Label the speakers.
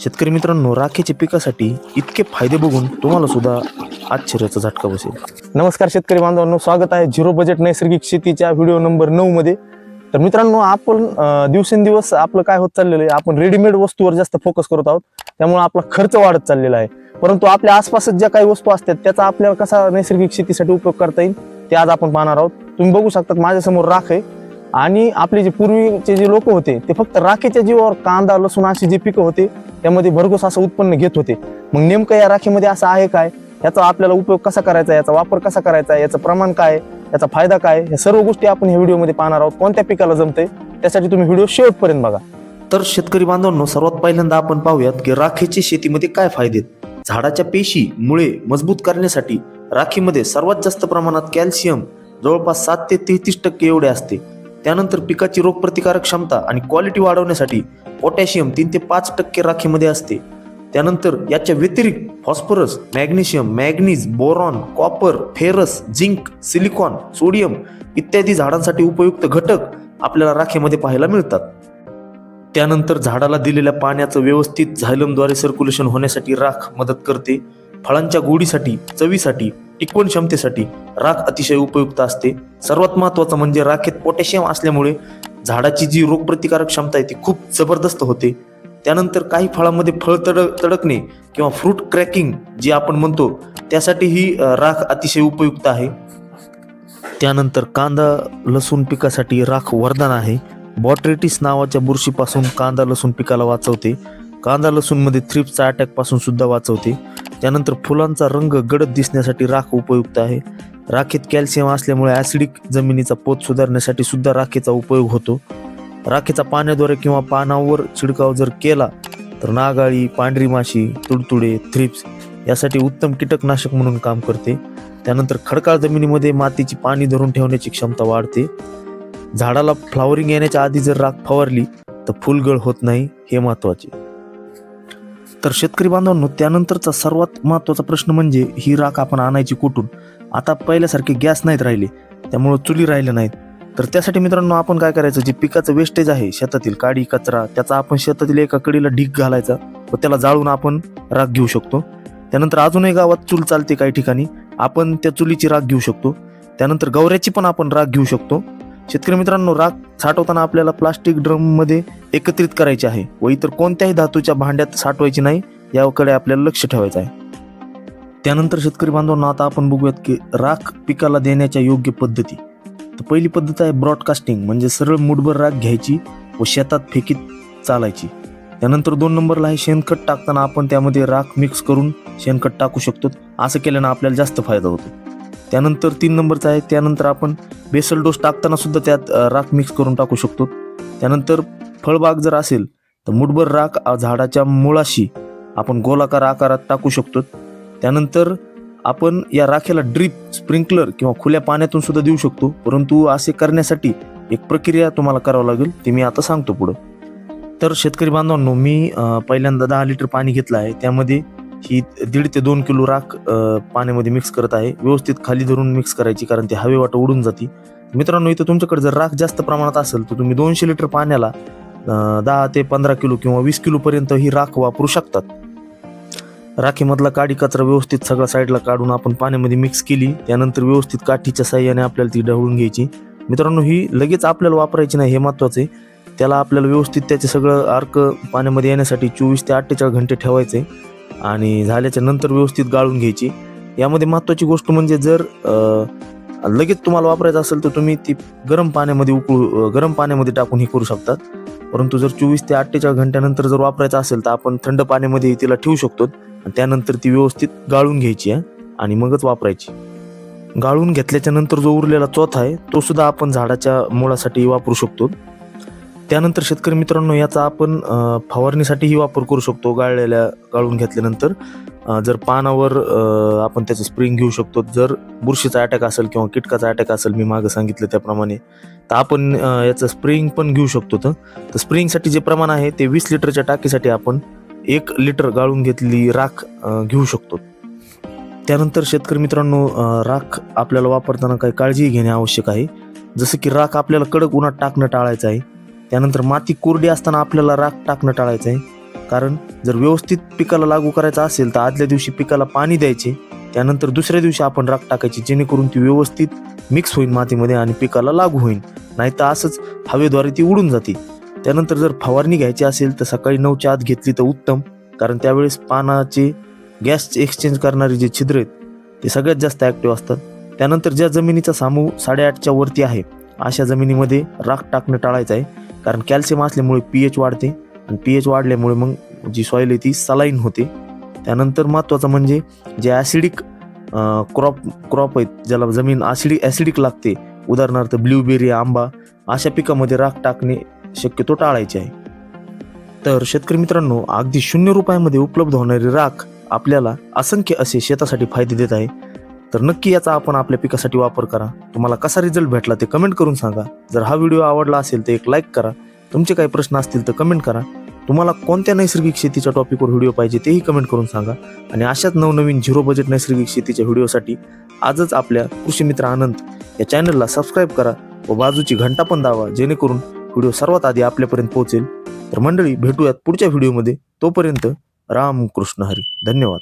Speaker 1: शेतकरी मित्रांनो राखेच्या पिकासाठी इतके फायदे बघून तुम्हाला सुद्धा आश्चर्याचा झटका बसेल. नमस्कार शेतकरी बांधवांनो स्वागत आहे झिरो बजेट नैसर्गिक शेतीच्या व्हिडिओ नंबर नऊ मध्ये. तर मित्रांनो आपण दिवसेंदिवस आपलं काय होत चाललेलं आहे आपण रेडीमेड वस्तूवर जास्त फोकस करत आहोत. त्यामुळे आपला खर्च वाढत चाललेला आहे. परंतु आपल्या आसपासच ज्या काही वस्तू असतात त्याचा आपल्याला कसा नैसर्गिक शेतीसाठी उपयोग करता येईल ते आज आपण पाहणार आहोत. तुम्ही बघू शकता माझ्यासमोर राख आहे. आणि आपले जे पूर्वीचे जे लोक होते ते फक्त राखेच्या जीवावर कांदा लसूण अशी जी पिकं होते त्यामध्ये भरघोस असं उत्पन्न घेत होते. मग नेमकं या राखेमध्ये असं आहे काय? याचा आपल्याला उपयोग कसा करायचा? याचा वापर कसा करायचा? याचं प्रमाण काय? याचा फायदा काय? या सर्व गोष्टी आपण ह्या व्हिडिओमध्ये पाहणार आहोत. कोणत्या पिकाला जमते त्यासाठी तुम्ही व्हिडिओ शेवटपर्यंत बघा. तर शेतकरी बांधवांनो सर्वात पहिल्यांदा आपण पाहूयात की राखेचे शेतीमध्ये काय फायदे आहेत. झाडाच्या पेशी मुळे मजबूत करण्यासाठी राखीमध्ये सर्वात जास्त प्रमाणात कॅल्शियम जवळपास सात ते तेहतीस टक्के एवढे असते. त्यानंतर पिकाची रोगप्रतिकारक क्षमता आणि क्वालिटी वाढवण्यासाठी पोटॅशियम तीन ते पाच टक्के राखीमध्ये असते. त्यानंतर याच्या व्यतिरिक्त phosphorus magnesium manganese boron copper ferrous zinc silicon sodium इत्यादी झाडांसाठी उपयुक्त घटक आपल्याला राखेमध्ये पाहायला मिळतात. त्यानंतर झाडाला दिलेल्या पाण्याचं व्यवस्थित झायलमद्वारे सर्क्युलेशन होण्यासाठी राख मदत करते. फळांच्या गोडीसाठी चवीसाठी टिकवण क्षमतेसाठी राख अतिशय उपयुक्त असते. सर्वात महत्त्वाचं म्हणजे राखेत पोटॅशियम असल्यामुळे झाडाची जी रोगप्रतिकारक क्षमता आहे ती खूप जबरदस्त होते. त्यानंतर काही फळांमध्ये फळ तड तडकणे किंवा फ्रूट क्रॅकिंग जे आपण म्हणतो त्यासाठी ही राख अतिशय उपयुक्त आहे. त्यानंतर कांदा लसूण पिकासाठी राख वरदान आहे. बॉट्रेटिस नावाच्या बुरशीपासून कांदा लसूण पिकाला वाचवते. कांदा लसूणमध्ये थ्रिप्सचा अटॅकपासून सुद्धा वाचवते. त्यानंतर फुलांचा रंग गडद दिसण्यासाठी राख उपयुक्त आहे. राखेत कॅल्शियम असल्यामुळे ॲसिडिक जमिनीचा पोत सुधारण्यासाठी सुद्धा राखेचा उपयोग होतो. राखेचा पाण्याद्वारे किंवा पानावर छिडकाव जर केला तर नागाळी पांढरी माशी तुडतुडे थ्रिप्स यासाठी उत्तम कीटकनाशक म्हणून काम करते. त्यानंतर खडकाळ जमिनीमध्ये मातीची पाणी धरून ठेवण्याची क्षमता वाढते. झाडाला फ्लावरिंग येण्याच्या आधी जर राख फवारली तर फुलगळ होत नाही हे महत्त्वाचे तर शेतकरी बांधवांनो त्यानंतरचा सर्वात महत्त्वाचा प्रश्न म्हणजे ही राख आपण आणायची कुठून? आता पहिल्यासारखे गॅस नाहीत राहिले त्यामुळं चुली राहिल्या नाहीत. तर त्यासाठी मित्रांनो आपण काय करायचं? जे पिकाचं वेस्टेज आहे शेतातील काडी कचरा त्याचा आपण शेतातील एका कडीला ढीक घालायचा व त्याला जाळून आपण राख घेऊ शकतो. त्यानंतर अजूनही गावात चूल चालते काही ठिकाणी आपण त्या चुलीची राख घेऊ शकतो. त्यानंतर गवऱ्याची पण आपण राख घेऊ शकतो. शेतकरी मित्रांनो राख साठवताना आपल्याला प्लास्टिक ड्रममध्ये एकत्रित करायचे आहे व इतर कोणत्याही धातूच्या भांड्यात साठवायची नाही याकडे आपल्याला लक्ष ठेवायचं आहे. त्यानंतर शेतकरी बांधवांना आता आपण बघूयात की राख पिकाला देण्याच्या योग्य पद्धती. तर पहिली पद्धत आहे ब्रॉडकास्टिंग म्हणजे सरळ मुठभर राख घ्यायची व शेतात फेकीत चालायची. त्यानंतर दोन नंबरला आहे शेणखत टाकताना आपण त्यामध्ये राख मिक्स करून शेणखत टाकू शकतो. असं केल्यानं आपल्याला जास्त फायदा होतो. त्यानंतर तीन नंबरचा आहे. त्यानंतर आपण बेसल डोस टाकताना सुद्धा त्यात राख मिक्स करून टाकू शकतो. त्यानंतर फळबाग जर असेल तर मुठभर राख झाडाच्या मुळाशी आपण गोलाकार आकारात टाकू शकतो. त्यानंतर आपण या राखेला ड्रीप स्प्रिंकलर किंवा खुल्या पाण्यातून सुद्धा देऊ शकतो. परंतु असे करण्यासाठी एक प्रक्रिया तुम्हाला करावं लागेल ते मी आता सांगतो पुढं. तर शेतकरी बांधवांनो मी पहिल्यांदा दहा लिटर पाणी घेतलं आहे. त्यामध्ये ही दीड ते दोन किलो राख पाण्यामध्ये मिक्स करत आहे. व्यवस्थित खाली धरून मिक्स करायची कारण ती हवे वाटं उडून जाते. मित्रांनो इथं तुमच्याकडे जर राख जास्त प्रमाणात असेल तर तुम्ही दोनशे लिटर पाण्याला दहा ते पंधरा किलो किंवा वीस किलोपर्यंत ही राख वापरू शकतात. राखीमधला काडी कचरा व्यवस्थित सगळ्या साईडला काढून आपण पाण्यामध्ये मिक्स केली. त्यानंतर व्यवस्थित काठीच्या साह्याने आपल्याला ती ढवळून घ्यायची. मित्रांनो ही लगेच आपल्याला वापरायची नाही हे महत्त्वाचं आहे. त्याला आपल्याला व्यवस्थित त्याचे सगळं अर्क पाण्यामध्ये येण्यासाठी चोवीस ते अठ्ठेचाळीस घंटे ठेवायचे आणि झाल्याच्यानंतर व्यवस्थित गाळून घ्यायची. यामध्ये महत्त्वाची गोष्ट म्हणजे जर लगेच तुम्हाला वापरायचं असेल तर तुम्ही ती गरम पाण्यामध्ये उकळू गरम पाण्यामध्ये टाकून हे करू शकतात परंतु जर चोवीस ते अठ्ठेचाळीस घंट्यानंतर जर वापरायचं असेल तर आपण थंड पाण्यामध्ये तिला ठेवू शकतो. आणि त्यानंतर ती व्यवस्थित गाळून घ्यायची आहे आणि मगच वापरायची. गाळून घेतल्याच्या नंतर जो उरलेला चोथा आहे तो सुद्धा आपण झाडाच्या मुळासाठी वापरू शकतो. त्यानंतर शेतकरी मित्रांनो याचा आपण फवारणीसाठीही वापर करू शकतो. गाळलेल्या गाळून घेतल्यानंतर जर पानावर आपण त्याचं स्प्रिंग घेऊ शकतो. जर बुरशीचा अटॅक असेल किंवा कीटकाचा अटॅक असेल मी मागं सांगितलं त्याप्रमाणे तर आपण याचं स्प्रिंग पण घेऊ शकतो. तर स्प्रिंगसाठी जे प्रमाण आहे ते वीस लिटरच्या टाकीसाठी आपण एक लिटर गाळून घेतलेली राख घेऊ शकतो. त्यानंतर शेतकरी मित्रांनो राख आपल्याला वापरताना काही काळजी घेणे आवश्यक आहे. जसं की राख आपल्याला कडक उन्हात टाकणं टाळायचं आहे. त्यानंतर माती कोरडी असताना आपल्याला राख टाकणं टाळायचं आहे कारण जर व्यवस्थित पिकाला लागू करायचं असेल तर आदल्या दिवशी पिकाला पाणी द्यायचे त्यानंतर दुसऱ्या दिवशी आपण राख टाकायची जेणेकरून ती व्यवस्थित मिक्स होईल मातीमध्ये आणि पिकाला लागू होईल. नाही तर असंच हवेद्वारे ती उडून जाते. त्यानंतर जर फवारणी घ्यायची असेल तर सकाळी नऊच्या आत घेतली तर उत्तम कारण त्यावेळेस पानाचे गॅस एक्सचेंज करणारे जे छिद्र आहेत ते सगळ्यात जास्त ॲक्टिव्ह असतात. त्यानंतर ज्या जमिनीचा सामू साडेआठच्या वरती आहे अशा जमिनीमध्ये राख टाकणं टाळायचं आहे. कारण कॅल्शियम असल्यामुळे पी एच वाढते आणि पी एच वाढल्यामुळे मग जी सॉईल आहे ती सलाईन होते. त्यानंतर महत्त्वाचं म्हणजे जे ॲसिडिक क्रॉप क्रॉप आहेत ज्याला जमीन ॲसिडिक ॲसिडिक लागते उदाहरणार्थ ब्ल्यूबेरी आंबा अशा पिकामध्ये राख टाकणे शक्यतो टाळायचे आहे. तर शेतकरी मित्रांनो अगदी शून्य रुपयामध्ये उपलब्ध होणारी राख आपल्याला असंख्य असे शेतासाठी फायदे देत आहे. तर नक्की याचा आपण आपल्या पिकासाठी वापर करा. तुम्हाला कसा रिझल्ट भेटला ते कमेंट करून सांगा. जर हा व्हिडिओ आवडला असेल तर एक लाईक करा. तुमचे काही प्रश्न असतील तर कमेंट करा. तुम्हाला कोणत्या नैसर्गिक शेतीच्या टॉपिकवर व्हिडिओ पाहिजे तेही कमेंट करून सांगा. आणि अशाच नवनवीन झिरो बजेट नैसर्गिक शेतीच्या व्हिडिओसाठी आजच आपल्या कृषी मित्र आनंद या चॅनलला सबस्क्राईब करा व बाजूची घंटा पण दावा जेणेकरून व्हिडिओ सर्वात आधी आपल्यापर्यंत पोहोचेल. तर मंडळी भेटूयात पुढच्या व्हिडिओमध्ये तोपर्यंत राम कृष्ण हरी. धन्यवाद.